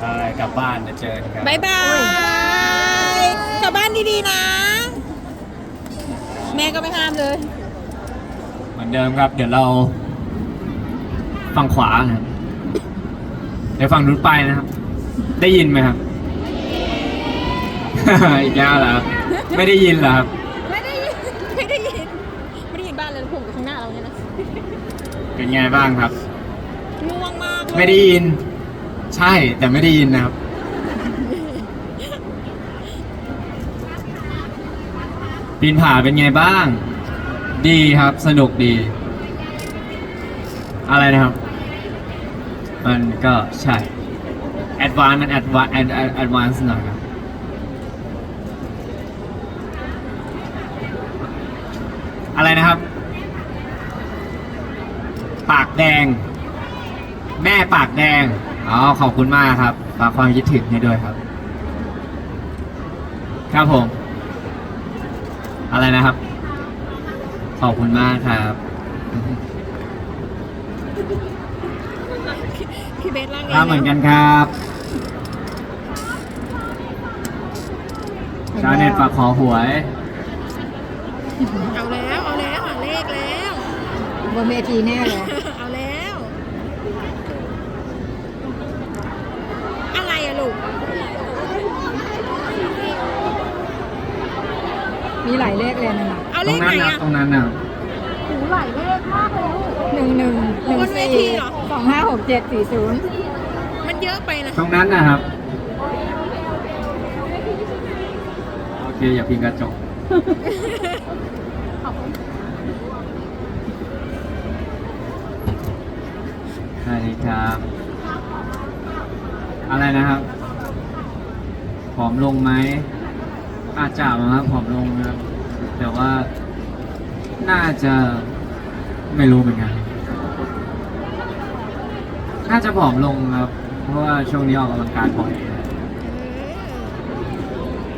ใช่กลับบ้านจะเจอกันครับ บายบายกลับบ้านดีๆนะ แม่ก็ไม่ห้ามเลย เหมือนเดิมครับ เดี๋ยวเราฝั่งขวานะครับเดี๋ยวฝั่งนู้นไปนะครับ ได้ยินไหมครับ อีกแล้วเหรอครับไม่ได้ยินเหรอครับ ไม่ได้ยิน ไม่ได้ยิน ไม่ได้ยินบ้านเลยผมอยู่ข้างหน้าเราเนี่ยนะเป็นไงบ้างครับ ง่วงมากเลยไม่ได้ยิน ใช่แต่ไม่ได้ยินนะครับ ปีนผาเป็นไงบ้าง ดีครับ สนุกดี อะไรนะครับ มันก็ใช่แอดวานมันแอดวานแอดวานซ์หน่อยครับอะไรนะครับ ปากแดง แม่ปากแดง อ๋อขอบคุณมากครับฝากความคิดถึงให้ด้วยครับ ครับผม อะไรนะครับ ขอบคุณมากครับ พี่เบสร่างเองครับเหมือนกันครับชาวเน็ตฝากขอหวย เอาแล้ว เอาแล้วหาเลขแล้ว บนเวทีแน่เลย เอาแล้ว อะไรอะลูก มีหลายเลขเลยนะน่ะเอาตเลรงขไหนั้นนนะอะตรงนั้นนะหนึ่งหนึ่งหนึ่งบนเวสี่ทีเหรอ สองห้าหกเจ็ดสี่ศูนย์มันเยอะไปนะตรงนั้นนะครับโอเคอย่าพิงกระจกสวัสดีครับ อะไรนะครับผอมลงไหม อาจจะนะครับผอมลงนะครับแต่ว่าน่าจะไม่รู้เหมือนกัน น่าจะผอมลงครับ เพราะว่าช่วงนี้ออกกำลังกายบ่อย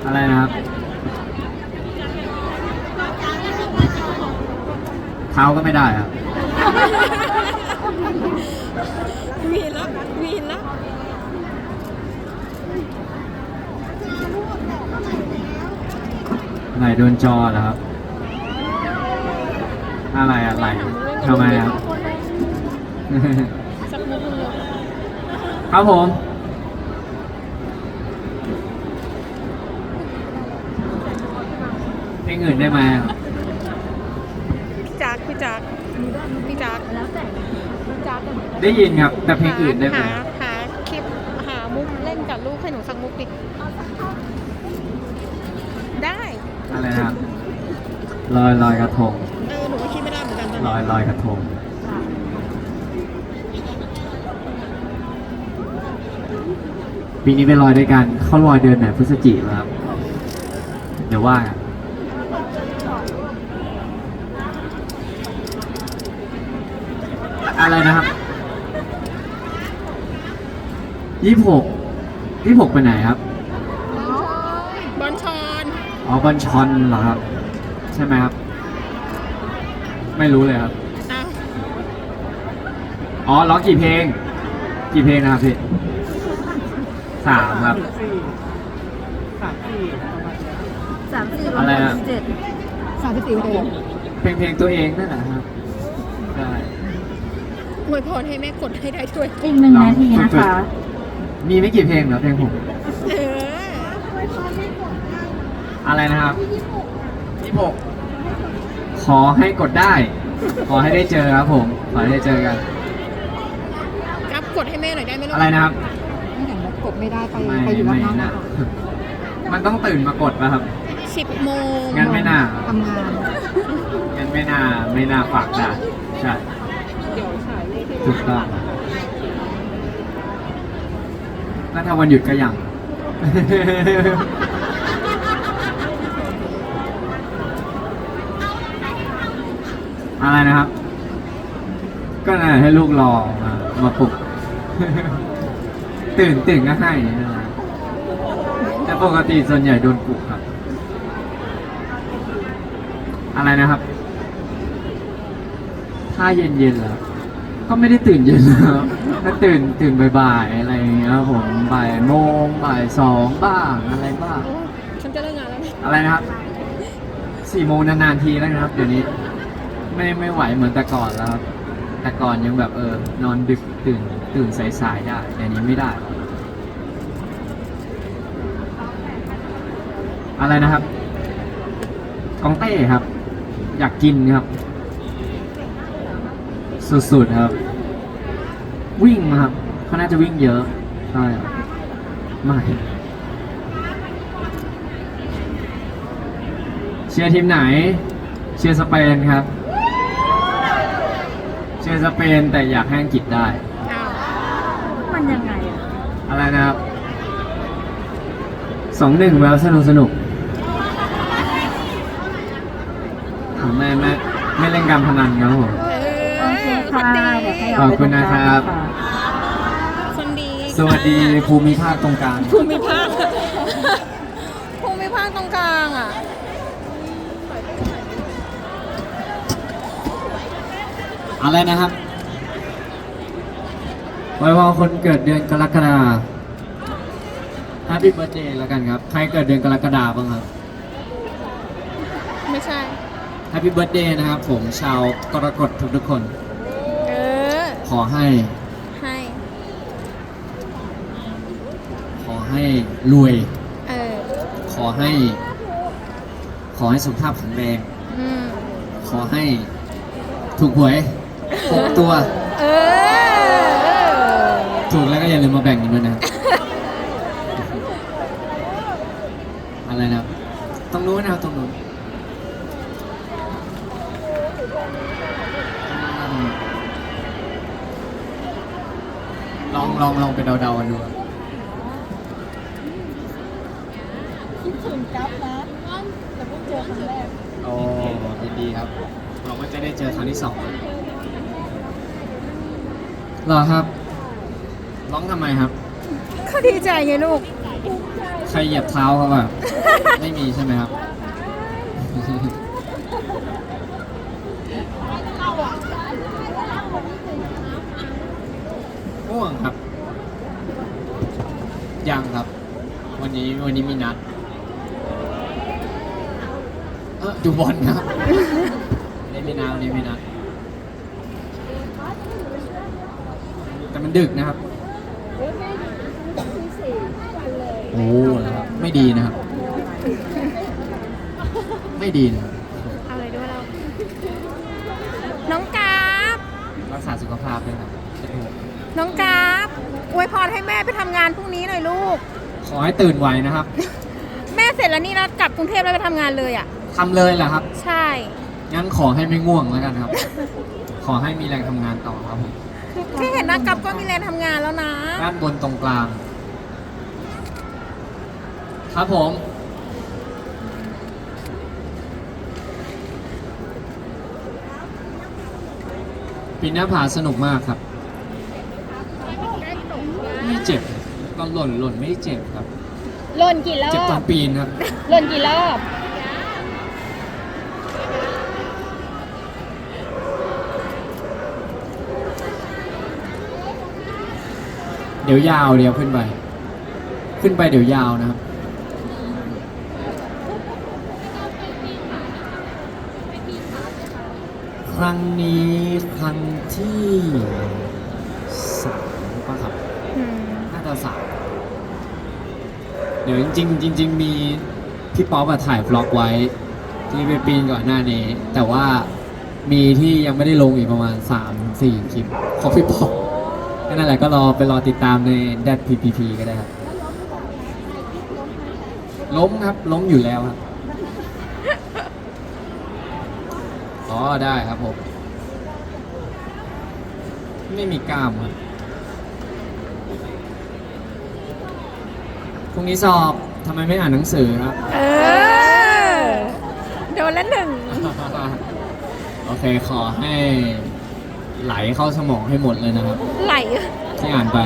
อะไรนะครับ เท้าก็ไม่ได้ครับวีนแล้ววีนแล้ว ไหนโดนจอเหรอครับ อะไรอะไรทำไมครับ สักมุกหนึงเลยครับผม เพลงอื่นได้ไหมครับพี่จักพี่จักพี่จักแล้วแต่พี่จักได้ยินครับ แต่เพลงอื่นได้ไหม หาหาคลิปหามุกเล่นกับลูกให้หนูสักมุกดิ ได้ อะไรนะครับ ลอยลอยกระทงเออหนูก็คิดไม่ได้เหมือนกันตอนลนี้อยลอยกระทง ปีนี้ไปลอยด้วยกัน เข้าลอยเดือนไหนพฤศจิกายนครับ เดี๋ยวว่ากันอะไรนะครับยี่หกยี่หกไปไหนครับ บอลชอน อ๋อบอลชอนเหรอครับ ใช่ไหมครับ ไม่รู้เลยครับอ้าวอ๋อร้องกี่เพลง กี่เพลงนะครับพี่สามครับสามสี่อะไรอะ เจ็ดสามสิบสี่เพลงเพลงเพลงตัวเองนั่นแหละครับใช่ อวยพรให้แม่กดให้ได้ด้วย อีกหนึ่งนาทีนะคะ มีไม่กี่เพลงเหรอเพลงผมเอออะไรนะครับยี่หก ขอให้กดได้ ขอให้ได้เจอครับผม ขอให้ได้เจอกันครับกดให้แม่หน่อยได้ไหมลูกอะไรนะครับ ไม่เห็นว่ากดไม่ได้ไปไม่ไปอยู่บ้าไม่นน้องน่าก่อนมันต้องตื่นมากดป่ะครับ สิบโมงงั้นไม่น่า ทำงานงั้นไม่น่าไม่น่าฝากได้ใช่เดี๋ยวฉายเลขให้ถูกต้องก็ถ้าวันหยุดก็ยัง อะไรนะครับ ก็น่าให้ลูกรอมามาปลุก ตื่นตื่นก็ให้นะครับแต่ปกติส่วนใหญ่โดนปลุกครับ อะไรนะครับ ถ้าเย็นๆเหรอก็ไม่ได้ตื่นเย็นนะครับก็ตื่นตื่นบ่ายๆอะไรอย่างเงี้ยครับผมบ่ายโมงบ่ายสองบ้างอะไรบ้างโอ้ฉันจะเลิกงานแล้วนะอะไรนะครับสี่โมงนานๆทีแล้วนะครับ เดี๋ยวนี้ ไม่ไม่ไหวเหมือนแต่ก่อนแล้วครับแต่ก่อนยังแบบเออนอนดึกตื่นตื่นสายๆได้เดี๋ยวนี้ไม่ได้ อะไรนะครับกองเต้ครับ อยากกินครับ สุดๆครับ วิ่งครับเขาน่าจะวิ่งเยอะใช่ครับไม่เชียร์ทีมไหน เชียร์สเปนครับ เชียร์สเปนแต่อยากให้อังกฤษได้ อ้าวมันยังไงอะอะไรนะครับสองหนึ่งแล้วสนุกสนุกอะไม่ไม่ไม่เล่นการพนันครับผมเอโอเคค่ะดีเดี๋ยวให้ขอบคุณนะครับคนดีสวัสดีภูมิภาคตรงกลาง ภูมิภาค ภูมิภาคตรงกลางอะ อะไรนะครับไว้พอคนเกิดเดือนกรกฎาคม Happy Birthday แล้วกันครับ ใครเกิดเดือนกรกฎาคมบ้างครับ ไม่ใช่ Happy Birthday นะครับผมชาวกรกฎทุกๆคน เออ ขอให้ ให้ ขอให้รวย เออ ขอให้ ขอให้สุขภาพแข็งแรง อืม ขอให้ถูกหวย หกตัว เออ ถูกแล้วก็อย่าลืมมาแบ่งกันด้วยนะครับอะไรนะครับตรงนู้นนะครับตรงนู้นอืมลองลองลองไปเดาๆกันดูครับคิดถึงกัฟนะแต่เพิ่งเจอครั้งแรก โอ้ยินดีครับหวังว่าจะได้เจอครั้งที่สอง เหรอครับ ร้องทำไมครับ เขาดีใจไงลูก ใครเหยียบเท้าเขาแบบไม่มีใช่ไหมครับ ง่วงครับ ยังครับ วันนี้วันนี้มีนัด เออดูบอลครับวันนี้มีนัดวันนี้มีนัด แต่มันดึกนะครับโอ้นะครับไม่ดีนะครับ ไม่ดีนะครับเอาอะไรด้วยเรา น้องกราฟรักษาสุขภาพด้วยครับเป็นห่วงน้องกราฟอวยพรให้แม่ไปทำงานพรุ่งนี้หน่อยลูก ขอให้ตื่นไวนะครับแม่เสร็จแล้วนี่เรากลับกรุงเทพแล้วไปทำงานเลยอะ ทำเลยแหละครับ ใช่ งั้นขอให้ไม่ง่วงแล้วกันครับ ขอให้มีแรงทำงานต่อครับผม แค่เห็นหน้ากลับก็มีแรงทำงานแล้วนะ ด้านบนตรงกลาง ครับผม ปีนหน้าผาสนุกมากครับไม่เจ็บตอนหล่นหล่นไม่เจ็บครับ หล่นกี่รอเจ็บตอนบปีนครับ หล่นกี่รอบ เดี๋ยวยาวเดี๋ยวขึ้นไป ขึ้นไปเดี๋ยวยาวนะครับ ครั้งนี้ครั้งที่สามป่ะครับน่าจะสามเดี๋ยวจริงๆจริง ๆ มีพี่ป๊อปอะถ่ายบล็อกไว้ ที่ไปปีนก่อนหน้านี้ แต่ว่ามีที่ยังไม่ได้ลงอีกประมาณ 3 4 คลิปของพี่ป๊อป ก็นั่นแหละก็รอไปรอติดตามใน d ด PPP ก็ได้ครับล้มครับล้มอยู่แล้วครับอ๋อได้ครับผมไม่มีกล้ามครับพรุ่งนี้สอบทำไมไม่อ่านหนังสือครับ เออ โดนแล้วหนึ่ง โอเคขอให้ ไหลเข้าสมองให้หมดเลยนะครับ ไหล ที่อ่านไป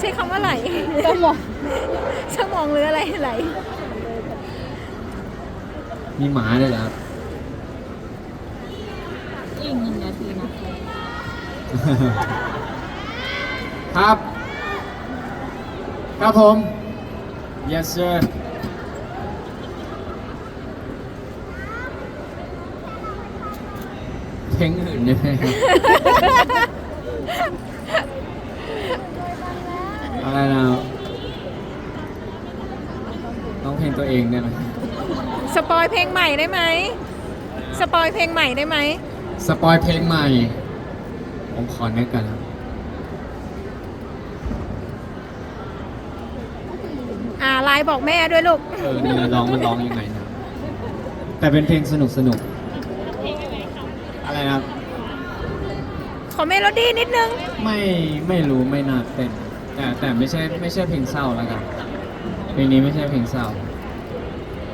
ใช้คำว่าไหลสมองสมองหรืออะไรไหล มีหมาด้วยเหรอครับ อีกหนึ่งนาทีนะครับ ครับผม yes sir เพลงอื่นได้ไหมครับอะไรนะต้องเพลงตัวเองได้ไหมสปอยเพลงใหม่ได้ไหมสปอยเพลงใหม่ได้ไหมสปอยเพลงใหม่ ผมขอนึกกันครับอ่าไลน์บอกแม่ด้วยลูก เออเนื้อร้องมันร้องยังไงนะแต่เป็นเพลงสนุกสนุก อะไรนะครับ ขอเมโลดี้นิดนึง ไม่ไม่รู้ไม่น่าเต้นแต่แต่ไม่ใช่ไม่ใช่เพลงเศร้าแล้วกันเพลงนี้ไม่ใช่เพลงเศร้า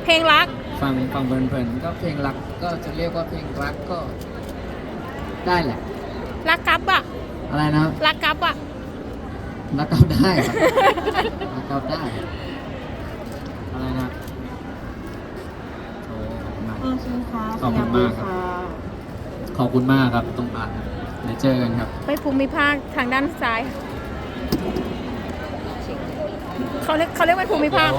เพลงรัก ฟังฟังเพลินๆก็เพลงรักก็จะเรียกว่าเพลงรักก็ ได้แหละ รักกับอะอะไรนะครับรักกับอะรักก็ได้ครับรักก็ได้อะไรนะโอ้ขอบคุณมากโอเคค่ะขอบคุณมากครับ ขอบคุณมากครับตรงอ่านเดี๋ยวเจอกันครับ ไปภูมิภาคทางด้านซ้าย เขาเรียกเขาเรียกว่าภูมิภาค